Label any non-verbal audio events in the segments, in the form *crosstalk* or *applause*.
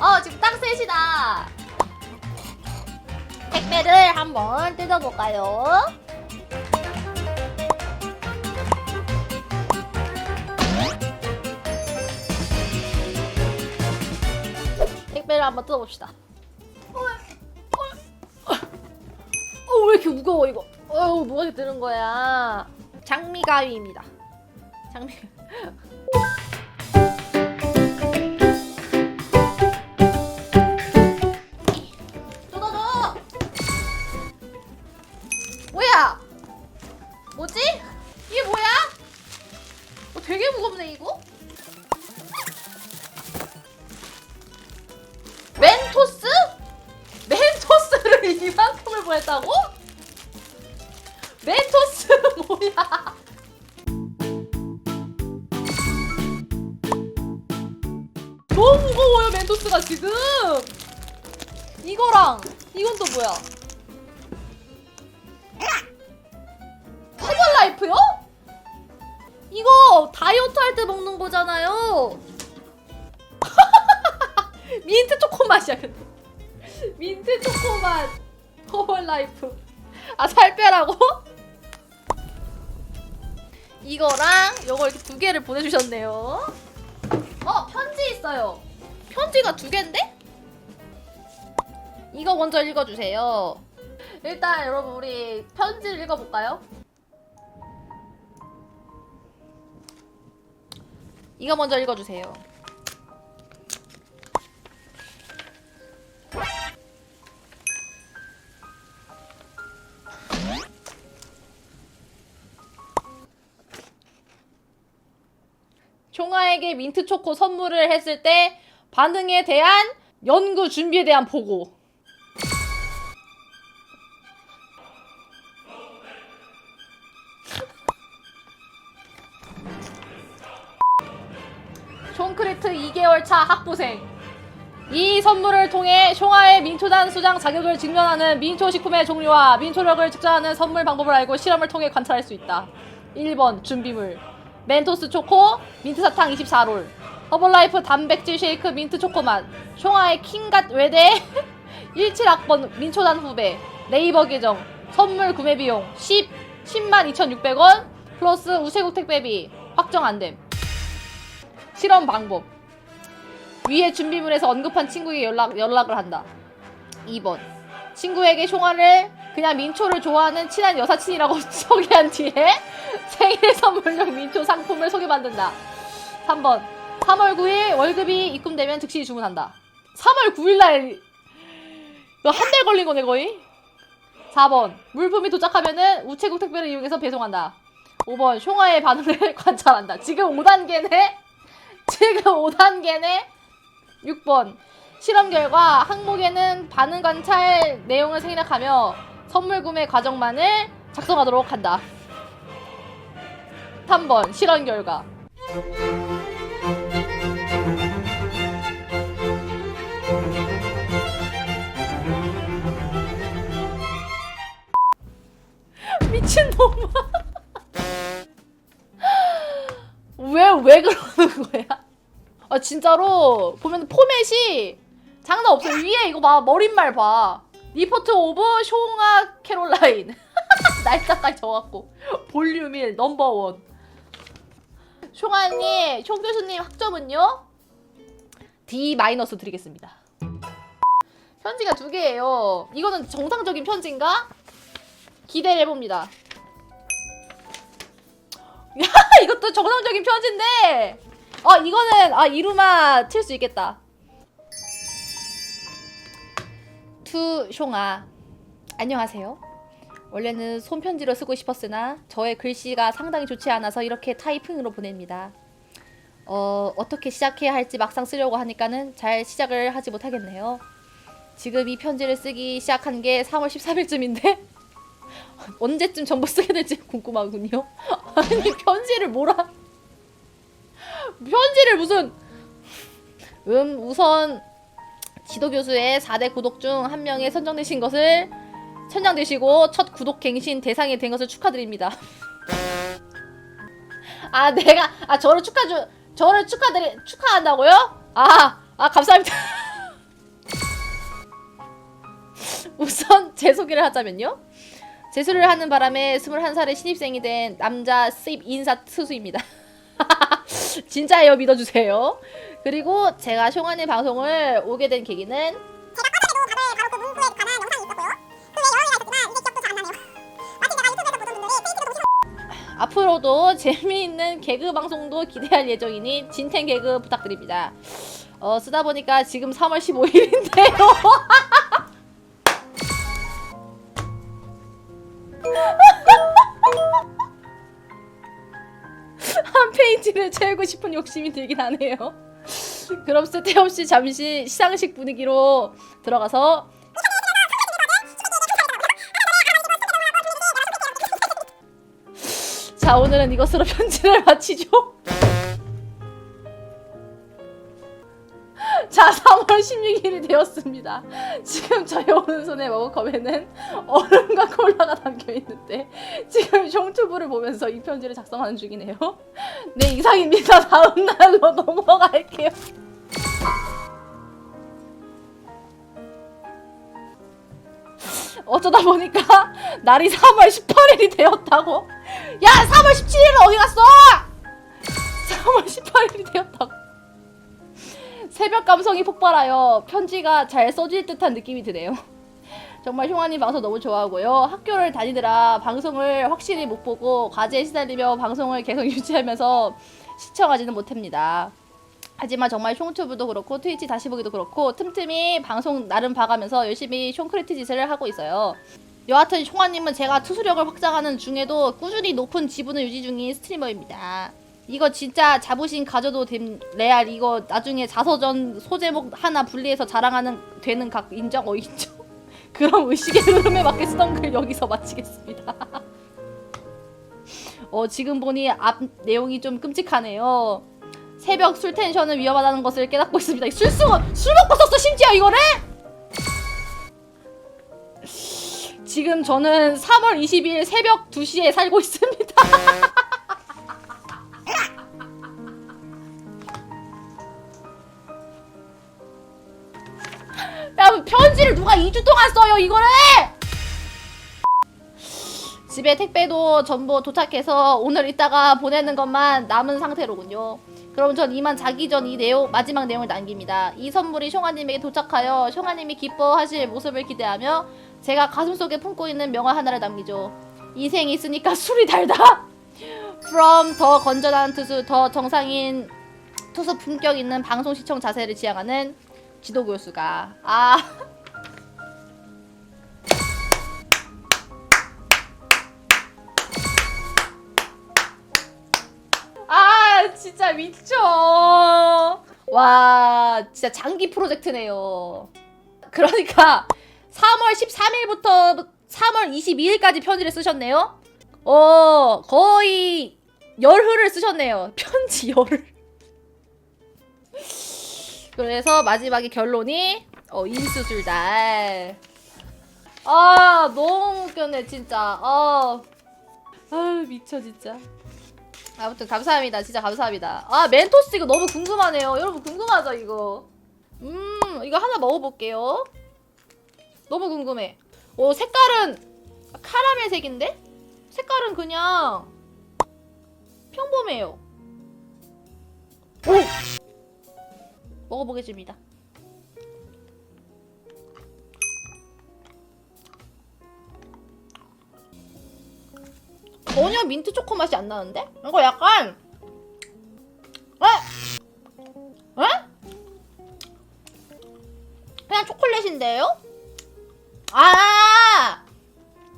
어 지금 딱 셋이다. 택배를 한번 뜯어볼까요? 택배를 한번 뜯어봅시다. 어, 왜 이렇게 무거워 이거? 어우 뭐가 드는 거야? 장미 가위입니다. 장미. 뭐지? 이게 뭐야? 어, 되게 무겁네 이거. 멘토스? 멘토스를 *laughs* 이만큼을 보냈다고? 멘토스는 *laughs* 뭐야? 너무 무거워요 멘토스가 지금 이거랑 이건 또 뭐야? 라이프요? 이거 다이어트 할 때 먹는 거잖아요 *laughs* 민트 초코 맛이야 근데 민트 초코 맛 허벌 라이프 아 살 빼라고? 이거랑 요거 이렇게 두 개를 보내주셨네요 어 편지 있어요 편지가 두 개인데? 이거 먼저 읽어주세요 일단 여러분 우리 편지를 읽어볼까요? 이거 먼저 읽어주세요 총아에게 민트 초코 선물을 했을 때 반응에 대한 연구 준비에 대한 보고. 2개월 차 학부생. 이 선물을 통해 숑아의 민초단 수장 자격을 증명하는 민초 식품의 종류와 민초력을 측정하는 선물 방법을 알고 실험을 통해 관찰할 수 있다. 1번 준비물. 멘토스 초코 민트 사탕 24롤. 허벌라이프 단백질 쉐이크 민트 초코 맛. 숑아의 킹갓 외대 *laughs* 17학번 민초단 후배. 네이버 계정. 선물 구매 비용 10 10만 2,600원 플러스 우체국 택배비. 확정 안됨. 실험 방법 위의 준비물에서 언급한 친구에게 연락, 연락을 한다. 2번. 친구에게 숑아를 그냥 민초를 좋아하는 친한 여사친이라고 *laughs* 소개한 뒤에 생일 선물용 민초 상품을 소개받는다. 3번. 3월 9일 월급이 입금되면 즉시 주문한다. 3월 9일날 한 달 걸린 거네 거의. 4번. 물품이 도착하면은 우체국 택배를 이용해서 배송한다. 5번. 숑아의 반응을 *laughs* 관찰한다. 지금 5단계네? 지금 5단계네? 6번. 실험 결과 항목에는 반응 관찰 내용을 생략하며 선물 구매 과정만을 작성하도록 한다. 3번. 실험 결과 진짜로 보면 포맷이 장난 없어요. 위에 이거 봐 머릿말 봐. 리포트 오브 숑아 캐롤라인. *laughs* 날짜까지 적었고. 볼륨 1 넘버 원. 숑아님 숑 교수님 학점은요? D 마이너스 드리겠습니다. 편지가 두 개예요. 이거는 정상적인 편지인가? 기대를 해봅니다. 야 *laughs* 이것도 정상적인 편지인데 어 이거는 아 이루마 칠 수 있겠다. 투 숑아 안녕하세요. 원래는 손편지로 쓰고 싶었으나 저의 글씨가 상당히 좋지 않아서 이렇게 타이핑으로 보냅니다. 어 어떻게 시작해야 할지 막상 쓰려고 하니까는 잘 시작을 하지 못하겠네요. 지금 이 편지를 쓰기 시작한 게 3월 13일쯤인데 *laughs* 언제쯤 전부 쓰게 될지 궁금하군요. *laughs* 아니 편지를 뭐라? 편지를 무슨 음 우선 지도 교수의 4대 구독 중 한 명에 선정되신 것을 선정되시고 첫 구독 갱신 대상이 된 것을 축하드립니다. *laughs* 아 내가 아 저를 축하 주 저를 축하드리 축하한다고요? 아아 아, 감사합니다. *laughs* 우선 제 소개를 하자면요. 재수를 하는 바람에 21살의 신입생이 된 남자 수입 인사 수수입니다. *laughs* *laughs* 진짜예요, 믿어주세요. 그리고 제가 숑아님 방송을 오게 된 계기는 제가 과거에도 바로 바로 그 문구에 관한 영상이 있었고요. 그 외에 여러 개가 있었지만 이제 기억도 잘안 나네요. 마치 제가 유튜브에서 보던 분들이 페이스북 보시는 *laughs* 앞으로도 재미있는 개그 방송도 기대할 예정이니 진텐 개그 부탁드립니다. 어, 쓰다 보니까 지금 3월 15일인데요. *laughs* 채우고 싶은 욕심이 들긴 하네요. 그럼 쓸데없이 잠시 시상식 분위기로 들어가서 자 오늘은 이것으로 *laughs* 편지를 마치죠. 자 3월 16일이 되었습니다. 지금 저희 오른손에 머그컵에는 얼음과 콜라가 담겨 있는데 지금 숑튜브를 보면서 이 편지를 작성하는 중이네요. 네 이상입니다. 다음 날로 넘어갈게요. 어쩌다 보니까 날이 3월 18일이 되었다고. 야 3월 17일은 어디 갔어? 새벽 감성이 폭발하여 편지가 잘 써질 듯한 느낌이 드네요. *laughs* 정말 흉아님 방송 너무 좋아하고요. 학교를 다니느라 방송을 확실히 못 보고 과제에 시달리며 방송을 계속 *laughs* 유지하면서 시청하지는 못합니다. 하지만 정말 숑튜브도 그렇고 트위치 다시 보기도 그렇고 틈틈이 방송 나름 봐가면서 열심히 숑크리티 짓을 하고 있어요. 여하튼 숑아님은 제가 투수력을 확장하는 중에도 꾸준히 높은 지분을 유지 중인 스트리머입니다. 이거 진짜 자부심 가져도 됨 레알 이거 나중에 자서전 소제목 하나 분리해서 자랑하는 되는 각 인정 어 인정 *laughs* 그럼 의식의 흐름에 맞게 쓰던 글 여기서 마치겠습니다. *laughs* 어 지금 보니 앞 내용이 좀 끔찍하네요. 새벽 술 텐션은 위험하다는 것을 깨닫고 있습니다. 술수가 술 먹고 썼어 심지어 이거를? 지금 저는 3월 20일 새벽 2시에 살고 있습니다. 편지를 누가 2주 동안 써요, 이거를! 집에 택배도 전부 도착해서 오늘 이따가 보내는 것만 남은 상태로군요. 그럼 전 이만 자기 전 이 내용, 마지막 내용을 남깁니다. 이 선물이 숑아님에게 도착하여 숑아님이 기뻐하실 모습을 기대하며 제가 가슴속에 품고 있는 명화 하나를 남기죠. 인생이 있으니까 *laughs* 술이 달다! From 더 건전한 투수, 더 정상인 투수 품격 있는 방송 시청 자세를 지향하는 지도 교수가 아 *laughs* 진짜 미쳐. 와, 진짜 장기 프로젝트네요. 그러니까 3월 13일부터 3월 22일까지 편지를 쓰셨네요. 어, 거의 열흘을 쓰셨네요. *laughs* 편지 열흘. 그래서 마지막에 결론이 어 인수술달. 아 너무 웃겼네 진짜. 아, 아 미쳐 진짜. 아무튼 감사합니다 진짜 감사합니다. 아 멘토스 이거 너무 궁금하네요. 여러분 궁금하죠 이거. 음 이거 하나 먹어볼게요. 너무 궁금해. 오 색깔은 카라멜색인데 색깔은 그냥 평범해요. 오 먹어보겠습니다. 전혀 민트 초코 맛이 안 나는데? 이거 약간 에? 에? 그냥 초콜릿인데요? 아!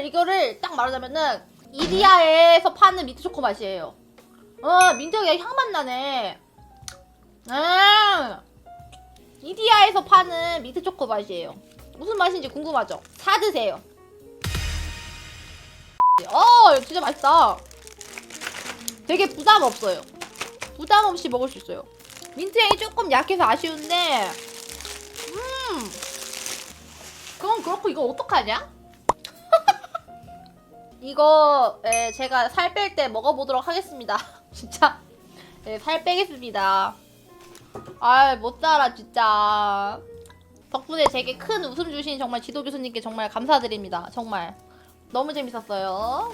이거를 딱 말하자면은 이디야에서 파는 민트 초코 맛이에요. 어, 민트가 향맛 나네. 아! 이디야에서 파는 미트 초코 맛이에요. 무슨 맛인지 궁금하죠? 사 드세요. 어, 진짜 맛있다. 되게 부담 없어요. 부담 없이 먹을 수 있어요. 민트 향이 조금 약해서 아쉬운데, 음, 그건 그렇고 이거 어떡하냐? *laughs* 이거 에, 제가 살 뺄 때 먹어보도록 하겠습니다. *laughs* 진짜 네, 살 빼겠습니다. 아, 못 살아, 진짜. 덕분에 제게 큰 웃음 주신 정말 지도 교수님께 정말 감사드립니다. 정말 너무 재밌었어요.